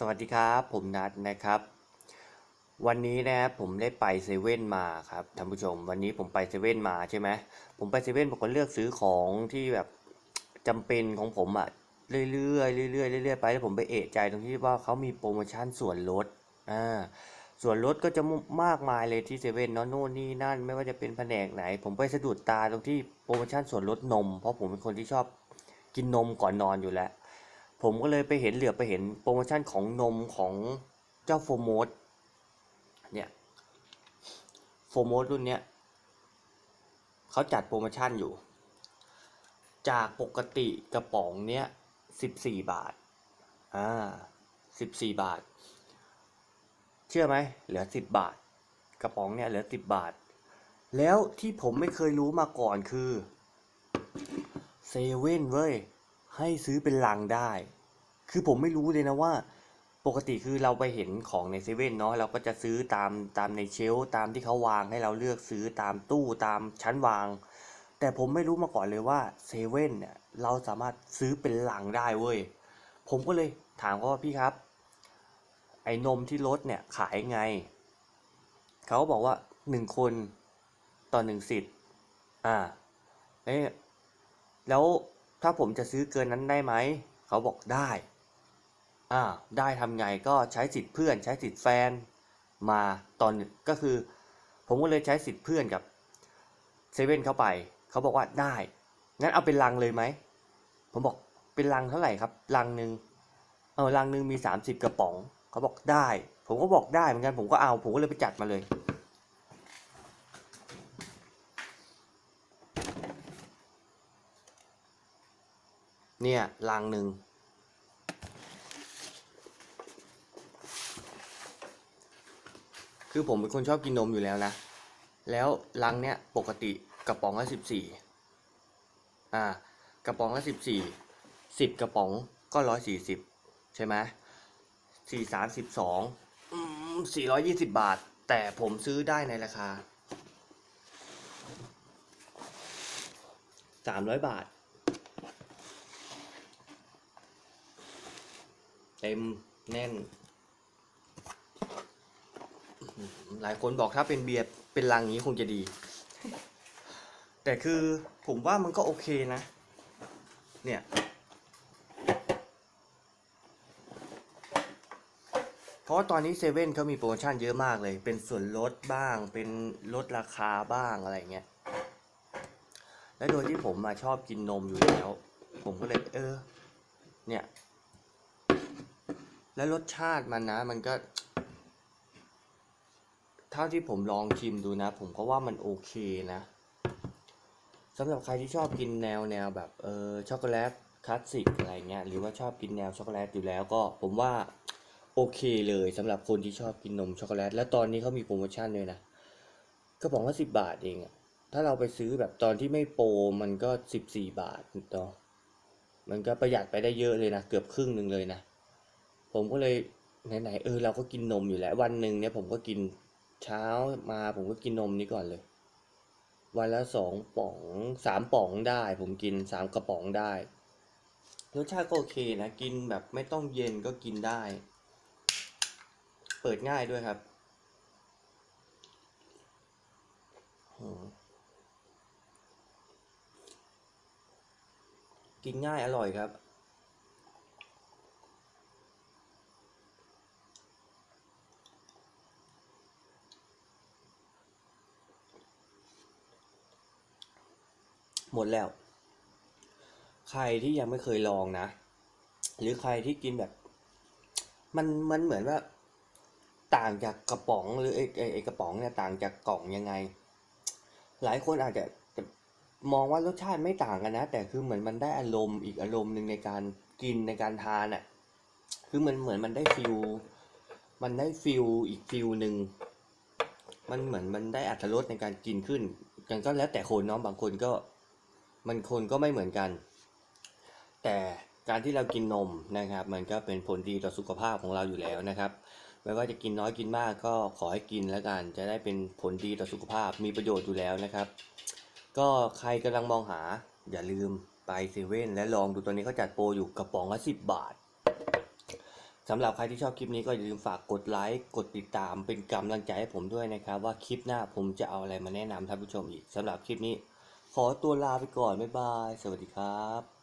สวัสดีครับ ผมนัดนะครับ วันนี้นะครับผมได้ไปเซเว่นมาครับท่านผู้ชม วันนี้ผมไปเซเว่นมาใช่ไหมผมไปเซเว่นผมก็เลือกซื้อของที่แบบจำเป็นของผมอะเรื่อยๆเรื่อยๆเรื่อยๆไปแล้วผมไปเอะใจตรงที่ว่าเขามีโปรโมชั่นส่วนลดอ่าส่วนลดก็จะมากมายเลยที่เซเว่นเนาะโน่นนี่นั่น ไม่ว่าจะเป็นแผนกไหน ผมไปสะดุดตาตรงที่โปรโมชั่นส่วนลดนม เพราะผมเป็นคนที่ชอบกินนมก่อนนอนอยู่แล้ว ผมก็เลยไปเห็นเหลือไปเห็นโปรโมชั่นของนมของเจ้าโฟโมสเนี่ยโฟโมสรุ่นเนี้ยเขาจัดโปรโมชั่นอยู่ จากปกติกระป๋องเนี้ยสิบสี่บาทอ่าสิบสี่บาท เชื่อไหมเหลือสิบบาท กระป๋องเนี้ยเหลือสิบบาท แล้วที่ผมไม่เคยรู้มาก่อนคือเซเว่นเว้ย ให้ซื้อเป็นลังได้ คือผมไม่รู้เลยนะว่า ปกติคือเราไปเห็นของในเซเว่นเนาะเราก็จะซื้อตามตามในเชล์ตามที่เขาวางให้เราเลือกซื้อตามตู้ตามชั้นวาง แต่ผมไม่รู้มาก่อนเลยว่าเซเว่นเนี่ยเราสามารถซื้อเป็นลังได้เว้ยผมก็เลยถามเขาว่าพี่ครับ ไอ้นมที่รถเนี่ยขายไงเขาบอกว่าหนึ่งคนต่อหนึ่งสิทธิ์อ่าเอ๊ะแล้ว ถ้าผมจะซื้อเกินนั้นได้ไหม เขาบอกได้ อ่า ได้ทำไงก็ใช้สิทธิ์เพื่อนใช้สิทธิ์แฟน มาตอนก็คือ ผมก็เลยใช้สิทธิ์เพื่อนกับเซเว่นเข้าไป เขาบอกว่าได้ งั้นเอาเป็นลังเลยไหม ผมบอกเป็นลังเท่าไหร่ครับ ลังหนึ่งเออลังหนึ่งมีสามสิบกระป๋อง เขาบอกได้ ผมก็บอกได้เหมือนกัน ผมก็เอา ผมก็เลยไปจัดมาเลย เนี่ยลังหนึ่งคือผมเป็นคนชอบกินนมอยู่แล้วนะ แล้วลังเนี้ยปกติกระป๋องละสิบสี่อ่ากระป๋องละสิบสี่สิบกระป๋องก็ร้อยสี่สิบใช่ไหมสี่สามสิบสองสี่ร้อยยี่สิบบาท แต่ผมซื้อได้ในราคาสามร้อยบาท เต็มแน่น หลายคนบอกถ้าเป็นเบียร์เป็นลังนี้คงจะดี แต่คือผมว่ามันก็โอเคนะ เนี่ย เพราะตอนนี้เซเว่นเขามีโปรโมชั่นเยอะมากเลย เป็นส่วนลดบ้าง เป็นลดราคาบ้างอะไรเงี้ย และโดยที่ผมมาชอบกินนมอยู่แล้ว ผมก็เลย เออ เนี่ย แล้วรสชาติมันนะ มันก็ เท่าที่ผมลองชิมดูนะ ผมก็ว่ามันโอเคนะสำหรับใครที่ชอบกินแนวแนวแบบเออช็อกโกแลตคลาสสิกอะไรเงี้ยหรือว่าชอบกินแนวช็อกโกแลตอยู่แล้วก็ผมว่าโอเคเลยสำหรับคนที่ชอบกินนมช็อกโกแลตแล้วตอนนี้เขามีโปรโมชั่นด้วยนะกระป๋องละสิบบาทเองอะถ้าเราไปซื้อแบบตอนที่ไม่โปรมันก็สิบสี่บาทต่อมันก็ประหยัดไปได้เยอะเลยนะ เกือบครึ่งหนึ่งเลยนะ ผมก็เลยไหนๆเออเราก็กินนมอยู่แล้ว วันหนึ่งเนี่ยผมก็กินเช้ามาผมก็กินนมนี้ก่อนเลย วันละสองป๋องสามป๋องได้ ผมกินสามกระป๋องได้รสชาติก็โอเคนะกินแบบไม่ต้องเย็นก็กินได้ เปิดง่ายด้วยครับกินง่ายอร่อยครับ หมดแล้ว ใครที่ยังไม่เคยลองนะ หรือใครที่กินแบบ มันมันเหมือนว่า ต่างจากกระป๋องหรือไอ้ไอ้กระป๋องเนี่ยต่างจากกล่องยังไง หลายคนอาจจะมองว่ารสชาติไม่ต่างกันนะ แต่คือเหมือนมันได้อารมณ์อีกอารมณ์หนึ่งในการกินในการทานอะ คือมันเหมือนมันได้ฟิลมันได้ฟิลอีกฟิลหนึ่งมันเหมือนมันได้อัตรสในการกินขึ้นกันก็แล้วแต่คนเนาะบางคนก็ มันคนก็ไม่เหมือนกัน แต่การที่เรากินนมนะครับ มันก็เป็นผลดีต่อสุขภาพของเราอยู่แล้วนะครับไม่ว่าจะกินน้อยกินมากก็ขอให้กินแล้วกัน จะได้เป็นผลดีต่อสุขภาพมีประโยชน์อยู่แล้วนะครับ ก็ใครกำลังมองหาอย่าลืมไปเซเว่นและลองดูตอนนี้เขาจัดโปรอยู่กระป๋องละสิบบาทสำหรับใครที่ชอบคลิปนี้ก็อย่าลืมฝากกดไลค์กดติดตามเป็นกำลังใจให้ผมด้วยนะครับ ว่าคลิปหน้าผมจะเอาอะไรมาแนะนำท่านผู้ชมอีกสำหรับคลิปนี้ ขอตัวลาไปก่อน บ๊ายบาย สวัสดีครับ